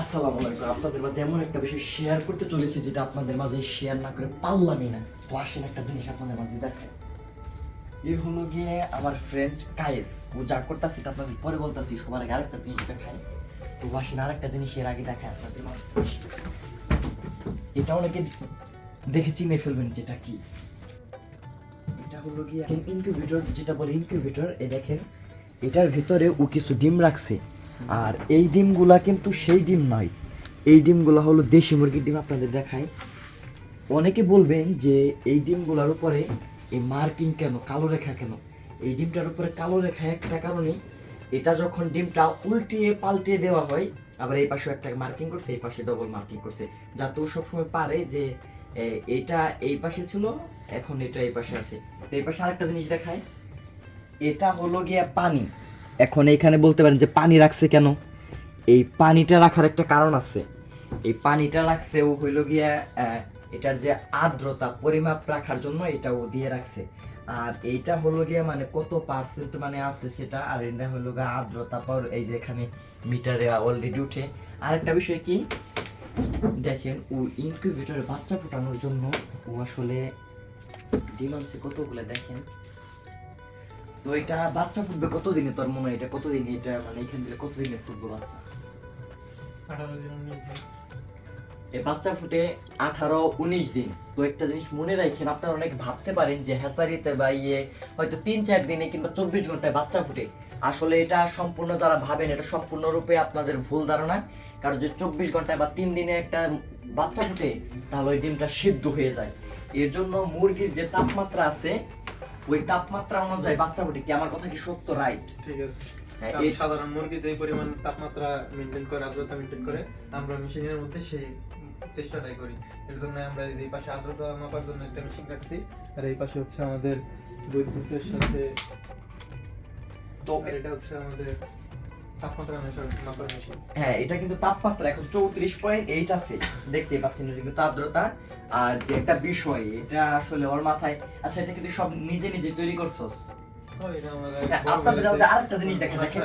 আসসালামু আলাইকুম। আপনাদের মাঝে এমন একটা বিষয় শেয়ার করতে চলেছি যেটা আপনাদের মাঝে শেয়ার না করে পারলামই না। তো আসেন একটা জিনিস আপনাদের মাঝে দেখায় এই হলো গিয়ে আমার ফ্রেন্ড কায়েস। ও যা করতেছে সেটা আপনাদের পরে বলতেছি, সবার আগে আরেকটা জিনিস দেখায় তো আসেন আরেকটা জিনিস এর আগে দেখায় আপনাদের মাঝে। এটা অনেকে দেখে চিনে ফেলবেন যেটা কি। এটা হলো গিয়ে ইনকিউবেটর যেটা বলে ইনকিউবেটর এ দেখেন, এটার ভিতরে ও কিছু ডিম রাখছে। আর এই ডিমগুলা কিন্তু সেই ডিম নয়। এই ডিমগুলা হলো দেশি মুরগির ডিম আপনাদের দেখায় অনেকে বলবেন যে এই ডিমগুলোর উপরে এই মার্কিং কেন, কালো রেখা কেন? এই ডিমটার উপরে কালো রেখা একটা কারণে এটা যখন ডিমটা উল্টিয়ে পাল্টিয়ে দেওয়া হয়, আবার এই পাশে একটা মার্কিং করছে, এই পাশে ডবল মার্কিং করছে, যাতে ও সবসময় পারে যে এটা এই পাশে ছিল, এখন এটা এই পাশে আছে। এই পাশে আরেকটা জিনিস দেখায় এটা হলো গিয়া পানি। এখন এইখানে বলতে পারেন যে পানি রাখছে কেন? এই পানিটা রাখার একটা কারণ আছে। এই পানিটা রাখছে ও হইল গিয়া এটার যে আর্দ্রতা, পরিমাপ রাখার জন্য এটা ও দিয়ে রাখছে। আর এইটা হলো গিয়া মানে কত পার্সেন্ট মানে আছে সেটা? আর এটা হলো গিয়া আর্দ্রতা পর এই যে এখানে মিটারে অলরেডি উঠে। আরেকটা বিষয় কি? দেখেন, ও ইনকিউবেটরে বাচ্চা ফোটানোর জন্য ও আসলে ডিম আনছে কতগুলো দেখেন? তো এটা বাচ্চা ফুটবে কতদিনে তোর মনে হয়? এটা কতদিনে? এটা মানে এখান থেকে কতদিনে ফুটবে বাচ্চা? এই বাচ্চা ফুটে আঠারো উনিশ দিন। তো একটা জিনিস মনে রাখেন আপনারা অনেক ভাবতে পারেন যে হ্যাসারিতে বা ইয়ে হয়তো তিন চার দিনে কিংবা চব্বিশ ঘন্টায় বাচ্চা ফুটে। আসলে এটা সম্পূর্ণ যারা ভাবেন এটা সম্পূর্ণরূপে আপনাদের ভুল ধারণা। কারণ যে চব্বিশ ঘন্টায় বা তিন দিনে একটা বাচ্চা ফুটে তাহলে ওই ডিমটা সিদ্ধ হয়ে যায়। এর জন্য মুরগির যে তাপমাত্রা আছে ওই তাপমাত্রা অনুযায়ী বাচ্চা ফুটে কি? আমার কথা কি সত্য রাইট ঠিক আছে। হ্যাঁ, এই- সাধারণ মুরগি যে পরিমাণ তাপমাত্রা মেনটেন করে আর্দ্রতা মেনটেন করে আমরা মেশিনের মধ্যে সেই চেষ্টাটাই করি। এর জন্য আমরা এই যে পাশে আর্দ্রতা মাপার জন্য একটা মেশিন রাখছি আর এই পাশে হচ্ছে আমাদের বৈদ্যুতের সাথে তো এটা হচ্ছে আমাদের হ্যাঁ এটা কিন্তু তাপমাত্রা এখন চৌত্রিশ পয়েন্ট এইট আছে। দেখতে পাচ্ছেন এটা কিন্তু আর্দ্রতা। আর যে একটা বিষয় এটা আসলে ওর মাথায় আচ্ছা এটা কিন্তু সব নিজে নিজে তৈরি করছস। হ্যাঁ, আপনাদের যে আরেকটা জিনিস দেখেন দেখেন।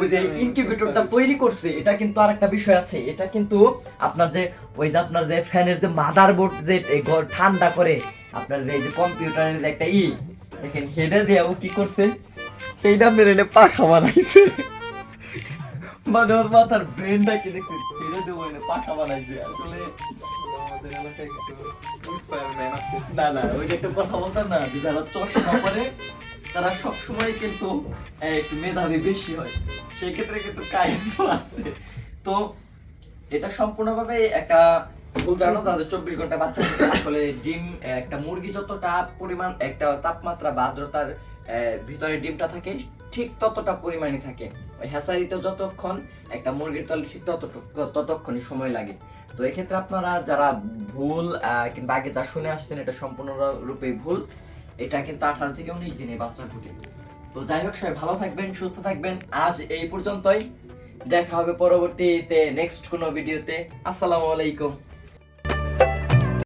ওই যে ইনকিউবেটরটা তৈরি করছে এটা কিন্তু আরেকটা বিষয় আছে। এটা কিন্তু আপনার যে ওই যে আপনার যে ফ্যানের যে মাদারবোর্ড যে ঘর ঠান্ডা করে আপনার যে কম্পিউটারের যে একটা ই দেখেন হেডে দিয়ে ও কি করছে? সেই দামের এনে পাখা বানাইছে। মানে ওর মাথার ব্রেনটা কি দেখছি? দিয়ে ও এনে, পাখা বানাইছে। আসলে না না, ওই যে একটা কথা বলতাম না, যে যারা চশমা পরে, তারা সবসময় কিন্তু মেধাবী বেশি হয়। সেক্ষেত্রে কিন্তু আছে। তো এটা সম্পূর্ণভাবে একটা তাদের চব্বিশ ঘণ্টা বাচ্চা আসলে ডিম, একটা মুরগি যতটা পরিমাণ, একটা তাপমাত্রা বা আর্দ্রতার ভিতরে ডিমটা থাকে ঠিক ততটা পরিমাণে থাকে। ওই যতক্ষণ একটা মুরগির তলে ঠিক ততক্ষণই সময় লাগে। তো এক্ষেত্রে আপনারা যারা ভুল কিংবা আগে যা শুনে আসছেন এটা সম্পূর্ণ রূপে ভুল, এটা কিন্তু আঠারো থেকে উনিশ দিনে বাচ্চা ফুটে। তো যাই হোক, সবাই ভালো থাকবেন, সুস্থ থাকবেন। আজ এই পর্যন্তই। দেখা হবে পরবর্তীতে নেক্সট কোনো ভিডিওতে আসসালামু আলাইকুম।